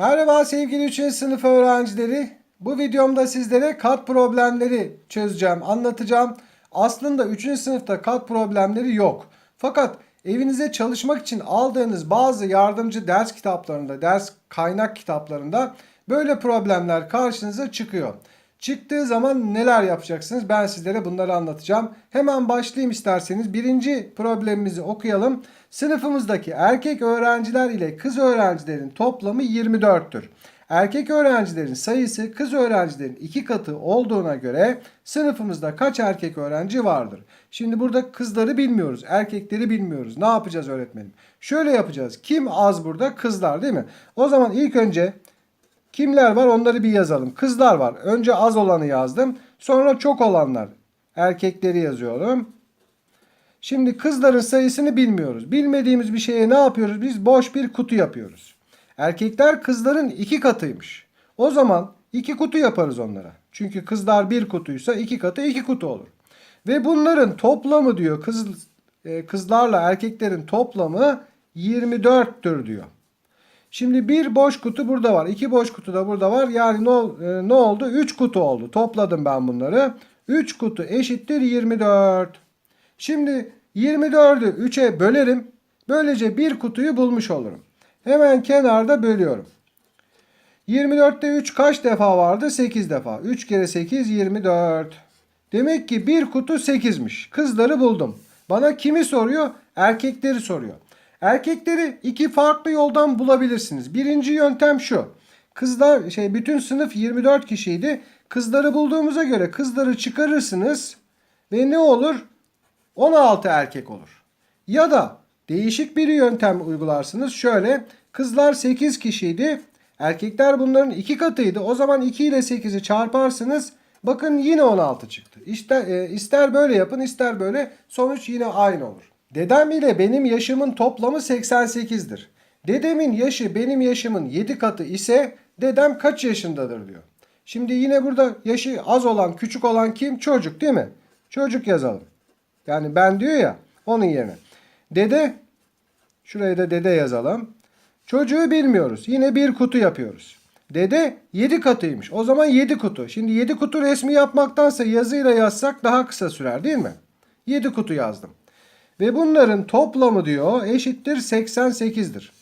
Merhaba sevgili 3. sınıf öğrencileri. Bu videomda sizlere kat problemleri çözeceğim, anlatacağım. Aslında 3. sınıfta kat problemleri yok. Fakat evinize çalışmak için aldığınız bazı yardımcı ders kitaplarında, ders kaynak kitaplarında böyle problemler karşınıza çıkıyor. Çıktığı zaman neler yapacaksınız? Ben sizlere bunları anlatacağım. Hemen başlayayım isterseniz. Birinci problemimizi okuyalım. Sınıfımızdaki erkek öğrenciler ile kız öğrencilerin toplamı 24'tür. Erkek öğrencilerin sayısı kız öğrencilerin iki katı olduğuna göre sınıfımızda kaç erkek öğrenci vardır? Şimdi burada kızları bilmiyoruz, erkekleri bilmiyoruz. Ne yapacağız öğretmenim? Şöyle yapacağız. Kim az burada? Kızlar değil mi? O zaman ilk önce Kimler var onları bir yazalım. Kızlar var. Önce az olanı yazdım. Sonra çok olanlar. Erkekleri yazıyorum. Şimdi kızların sayısını bilmiyoruz. Bilmediğimiz bir şeye ne yapıyoruz? Biz boş bir kutu yapıyoruz. Erkekler kızların iki katıymış. O zaman iki kutu yaparız onlara. Çünkü kızlar bir kutuysa iki katı iki kutu olur. Ve bunların toplamı diyor kız, e, kızlarla erkeklerin toplamı 24'tür diyor. Şimdi bir boş kutu burada var. iki boş kutu da burada var. Yani ne, e, ne oldu? 3 kutu oldu. Topladım ben bunları. 3 kutu eşittir 24. Şimdi 24'ü 3'e bölerim. Böylece bir kutuyu bulmuş olurum. Hemen kenarda bölüyorum. 24'te 3 kaç defa vardı? 8 defa. 3 kere 8 24. Demek ki bir kutu 8'miş. Kızları buldum. Bana kimi soruyor? Erkekleri soruyor. Erkekleri iki farklı yoldan bulabilirsiniz. Birinci yöntem şu. Kızlar şey bütün sınıf 24 kişiydi. Kızları bulduğumuza göre kızları çıkarırsınız ve ne olur? 16 erkek olur. Ya da değişik bir yöntem uygularsınız. Şöyle kızlar 8 kişiydi. Erkekler bunların iki katıydı. O zaman 2 ile 8'i çarparsınız. Bakın yine 16 çıktı. İster, e, ister böyle yapın ister böyle sonuç yine aynı olur. Dedem ile benim yaşımın toplamı 88'dir. Dedemin yaşı benim yaşımın 7 katı ise dedem kaç yaşındadır diyor. Şimdi yine burada yaşı az olan küçük olan kim? Çocuk değil mi? Çocuk yazalım. Yani ben diyor ya onun yerine. Dede şuraya da dede yazalım. Çocuğu bilmiyoruz. Yine bir kutu yapıyoruz. Dede 7 katıymış. O zaman 7 kutu. Şimdi 7 kutu resmi yapmaktansa yazıyla yazsak daha kısa sürer değil mi? 7 kutu yazdım. Ve bunların toplamı diyor eşittir 88'dir.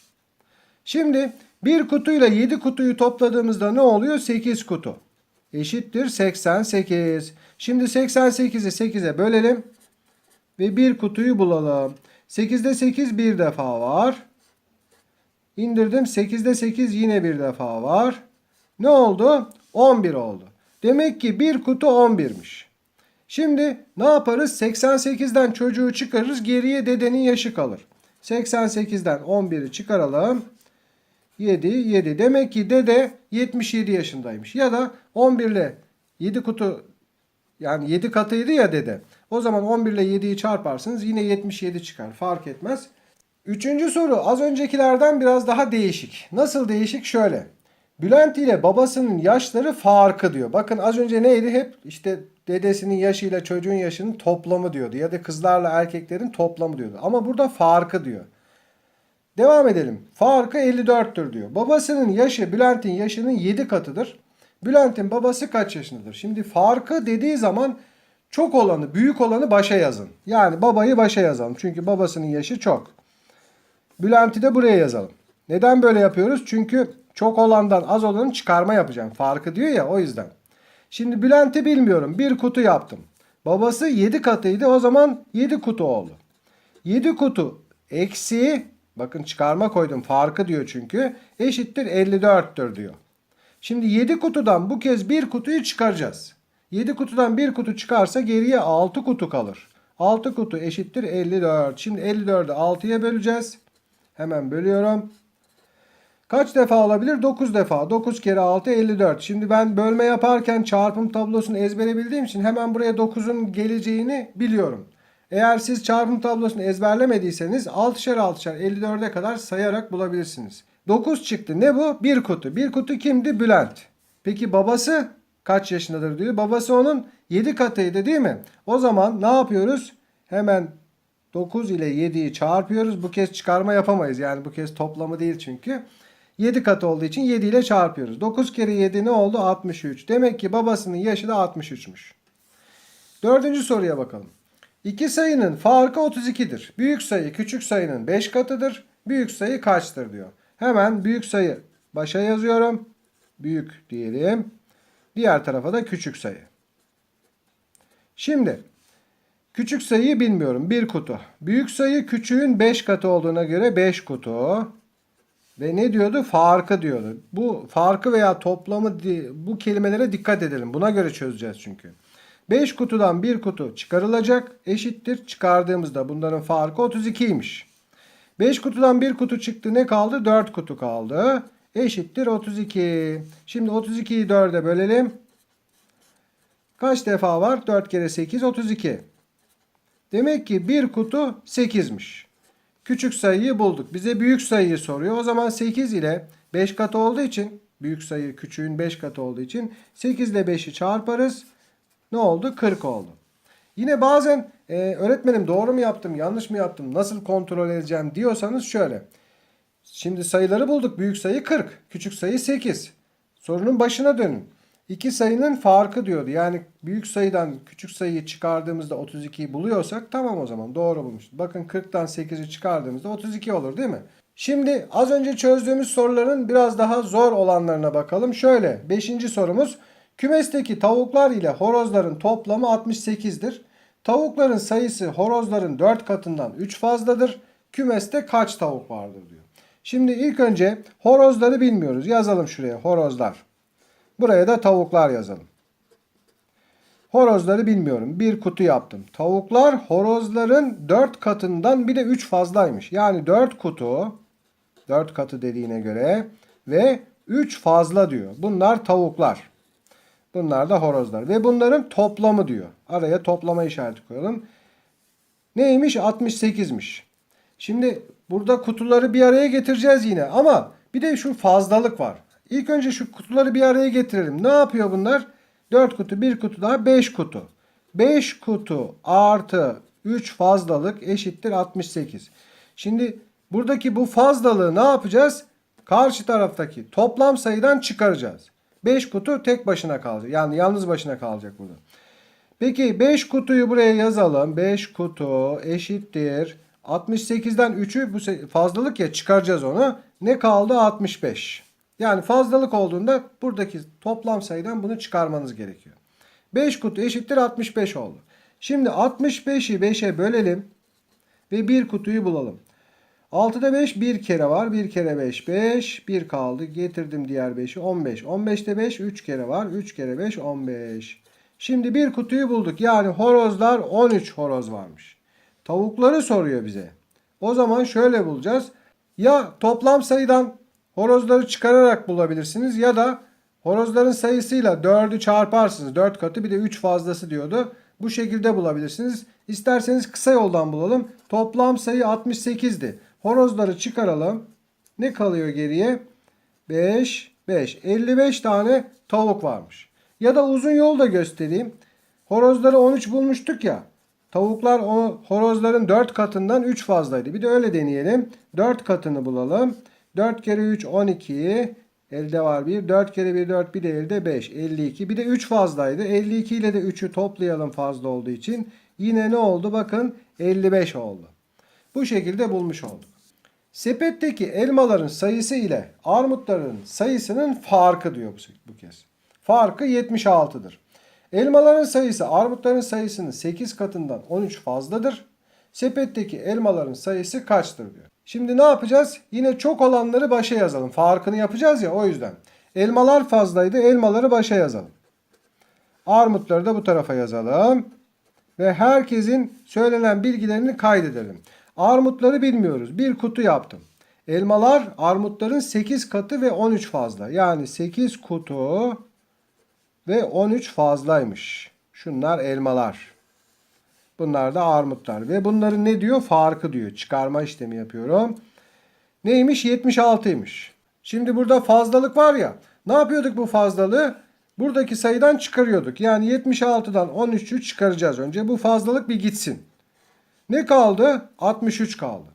Şimdi bir kutuyla 7 kutuyu topladığımızda ne oluyor? 8 kutu. Eşittir 88. Şimdi 88'i 8'e bölelim. Ve bir kutuyu bulalım. 8'de 8 bir defa var. İndirdim. 8'de 8 yine bir defa var. Ne oldu? 11 oldu. Demek ki bir kutu 11'miş. Şimdi ne yaparız? 88'den çocuğu çıkarırız. Geriye dedenin yaşı kalır. 88'den 11'i çıkaralım. 7, 7. Demek ki dede 77 yaşındaymış. Ya da 11 ile 7 kutu yani 7 katıydı ya dede. O zaman 11 ile 7'yi çarparsınız yine 77 çıkar. Fark etmez. Üçüncü soru az öncekilerden biraz daha değişik. Nasıl değişik? Şöyle. Bülent ile babasının yaşları farkı diyor. Bakın az önce neydi? Hep işte dedesinin yaşıyla çocuğun yaşının toplamı diyordu. Ya da kızlarla erkeklerin toplamı diyordu. Ama burada farkı diyor. Devam edelim. Farkı 54'tür diyor. Babasının yaşı Bülent'in yaşının 7 katıdır. Bülent'in babası kaç yaşındadır? Şimdi farkı dediği zaman çok olanı, büyük olanı başa yazın. Yani babayı başa yazalım. Çünkü babasının yaşı çok. Bülent'i de buraya yazalım. Neden böyle yapıyoruz? Çünkü çok olandan az olanın çıkarma yapacağım. Farkı diyor ya o yüzden. Şimdi Bülent'i bilmiyorum. Bir kutu yaptım. Babası 7 katıydı. O zaman 7 kutu oldu. 7 kutu eksi bakın çıkarma koydum. Farkı diyor çünkü. Eşittir 54'tür diyor. Şimdi 7 kutudan bu kez bir kutuyu çıkaracağız. 7 kutudan bir kutu çıkarsa geriye 6 kutu kalır. 6 kutu eşittir 54. Şimdi 54'ü 6'ya böleceğiz. Hemen bölüyorum. Kaç defa olabilir? 9 defa. 9 kere 6 54. Şimdi ben bölme yaparken çarpım tablosunu ezbere bildiğim için hemen buraya 9'un geleceğini biliyorum. Eğer siz çarpım tablosunu ezberlemediyseniz 6'şer 6'şer 54'e kadar sayarak bulabilirsiniz. 9 çıktı. Ne bu? Bir kutu. Bir kutu kimdi? Bülent. Peki babası kaç yaşındadır diyor. Babası onun 7 katıydı değil mi? O zaman ne yapıyoruz? Hemen 9 ile 7'yi çarpıyoruz. Bu kez çıkarma yapamayız. Yani bu kez toplamı değil çünkü. 7 katı olduğu için 7 ile çarpıyoruz. 9 kere 7 ne oldu? 63. Demek ki babasının yaşı da 63'müş. Dördüncü soruya bakalım. İki sayının farkı 32'dir. Büyük sayı küçük sayının 5 katıdır. Büyük sayı kaçtır diyor. Hemen büyük sayı başa yazıyorum. Büyük diyelim. Diğer tarafa da küçük sayı. Şimdi küçük sayıyı bilmiyorum. Bir kutu. Büyük sayı küçüğün 5 katı olduğuna göre 5 kutu. Ve ne diyordu? Farkı diyordu. Bu farkı veya toplamı bu kelimelere dikkat edelim. Buna göre çözeceğiz çünkü. 5 kutudan bir kutu çıkarılacak eşittir. Çıkardığımızda bunların farkı 32'ymiş. 5 kutudan bir kutu çıktı ne kaldı? 4 kutu kaldı. Eşittir 32. Şimdi 32'yi 4'e bölelim. Kaç defa var? 4 kere 8 32. Demek ki bir kutu 8'miş. Küçük sayıyı bulduk. Bize büyük sayıyı soruyor. O zaman 8 ile 5 katı olduğu için büyük sayı küçüğün 5 katı olduğu için 8 ile 5'i çarparız. Ne oldu? 40 oldu. Yine bazen e, öğretmenim doğru mu yaptım, yanlış mı yaptım, nasıl kontrol edeceğim diyorsanız şöyle. Şimdi sayıları bulduk. Büyük sayı 40, küçük sayı 8. Sorunun başına dönün. İki sayının farkı diyordu. Yani büyük sayıdan küçük sayıyı çıkardığımızda 32'yi buluyorsak tamam o zaman doğru bulmuşuz. Bakın 40'tan 8'i çıkardığımızda 32 olur değil mi? Şimdi az önce çözdüğümüz soruların biraz daha zor olanlarına bakalım. Şöyle 5. sorumuz. Kümesteki tavuklar ile horozların toplamı 68'dir. Tavukların sayısı horozların 4 katından 3 fazladır. Kümeste kaç tavuk vardır diyor. Şimdi ilk önce horozları bilmiyoruz. Yazalım şuraya horozlar. Buraya da tavuklar yazalım. Horozları bilmiyorum. Bir kutu yaptım. Tavuklar horozların 4 katından bir de 3 fazlaymış. Yani 4 kutu 4 katı dediğine göre ve 3 fazla diyor. Bunlar tavuklar. Bunlar da horozlar. Ve bunların toplamı diyor. Araya toplama işareti koyalım. Neymiş? 68'miş. Şimdi burada kutuları bir araya getireceğiz yine. Ama bir de şu fazlalık var. İlk önce şu kutuları bir araya getirelim. Ne yapıyor bunlar? 4 kutu, 1 kutu daha 5 kutu. 5 kutu artı 3 fazlalık eşittir 68. Şimdi buradaki bu fazlalığı ne yapacağız? Karşı taraftaki toplam sayıdan çıkaracağız. 5 kutu tek başına kalacak. Yani yalnız başına kalacak burada. Peki 5 kutuyu buraya yazalım. 5 kutu eşittir. 68'den 3'ü bu fazlalık ya çıkaracağız onu. Ne kaldı? 65. Yani fazlalık olduğunda buradaki toplam sayıdan bunu çıkarmanız gerekiyor. 5 kutu eşittir 65 oldu. Şimdi 65'i 5'e bölelim ve bir kutuyu bulalım. 6'da 5 bir kere var. 1 kere 5 5. 1 kaldı. Getirdim diğer 5'i 15. 15'te 5 3 kere var. 3 kere 5 15. Şimdi bir kutuyu bulduk. Yani horozlar 13 horoz varmış. Tavukları soruyor bize. O zaman şöyle bulacağız. Ya toplam sayıdan horozları çıkararak bulabilirsiniz ya da horozların sayısıyla 4'ü çarparsınız. 4 katı bir de 3 fazlası diyordu. Bu şekilde bulabilirsiniz. İsterseniz kısa yoldan bulalım. Toplam sayı 68'di. Horozları çıkaralım. Ne kalıyor geriye? 5, 5. 55 tane tavuk varmış. Ya da uzun yol da göstereyim. Horozları 13 bulmuştuk ya. Tavuklar o horozların 4 katından 3 fazlaydı. Bir de öyle deneyelim. 4 katını bulalım. 4 kere 3 12. Elde var 1. 4 kere 1 4 bir de elde 5. 52. Bir de 3 fazlaydı. 52 ile de 3'ü toplayalım fazla olduğu için. Yine ne oldu? Bakın 55 oldu. Bu şekilde bulmuş olduk. Sepetteki elmaların sayısı ile armutların sayısının farkı diyor bu, kez. Farkı 76'dır. Elmaların sayısı armutların sayısının 8 katından 13 fazladır. Sepetteki elmaların sayısı kaçtır diyor. Şimdi ne yapacağız? Yine çok olanları başa yazalım. Farkını yapacağız ya o yüzden. Elmalar fazlaydı. Elmaları başa yazalım. Armutları da bu tarafa yazalım. Ve herkesin söylenen bilgilerini kaydedelim. Armutları bilmiyoruz. Bir kutu yaptım. Elmalar armutların 8 katı ve 13 fazla. Yani 8 kutu ve 13 fazlaymış. Şunlar elmalar. Bunlar da armutlar. Ve bunların ne diyor? Farkı diyor. Çıkarma işlemi yapıyorum. Neymiş? 76'ymış. Şimdi burada fazlalık var ya. Ne yapıyorduk bu fazlalığı? Buradaki sayıdan çıkarıyorduk. Yani 76'dan 13'ü çıkaracağız önce. Bu fazlalık bir gitsin. Ne kaldı? 63 kaldı.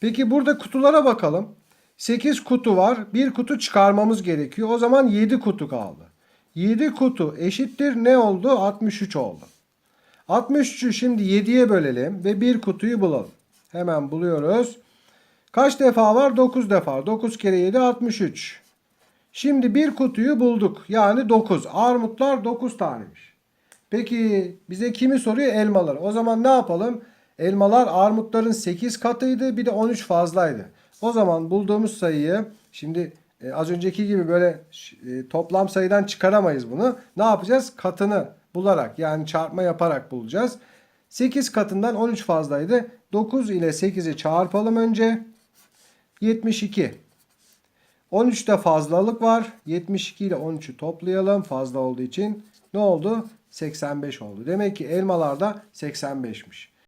Peki burada kutulara bakalım. 8 kutu var. Bir kutu çıkarmamız gerekiyor. O zaman 7 kutu kaldı. 7 kutu eşittir ne oldu? 63 oldu. 63'ü şimdi 7'ye bölelim ve bir kutuyu bulalım. Hemen buluyoruz. Kaç defa var? 9 defa. 9 kere 7 63. Şimdi bir kutuyu bulduk. Yani 9. Armutlar 9 taneymiş. Peki bize kimi soruyor? Elmalar. O zaman ne yapalım? Elmalar armutların 8 katıydı. Bir de 13 fazlaydı. O zaman bulduğumuz sayıyı şimdi e, az önceki gibi böyle e, toplam sayıdan çıkaramayız bunu. Ne yapacağız? Katını bularak yani çarpma yaparak bulacağız. 8 katından 13 fazlaydı. 9 ile 8'i çarpalım önce. 72. 13'te fazlalık var. 72 ile 13'ü toplayalım fazla olduğu için. Ne oldu? 85 oldu. Demek ki elmalarda 85'miş.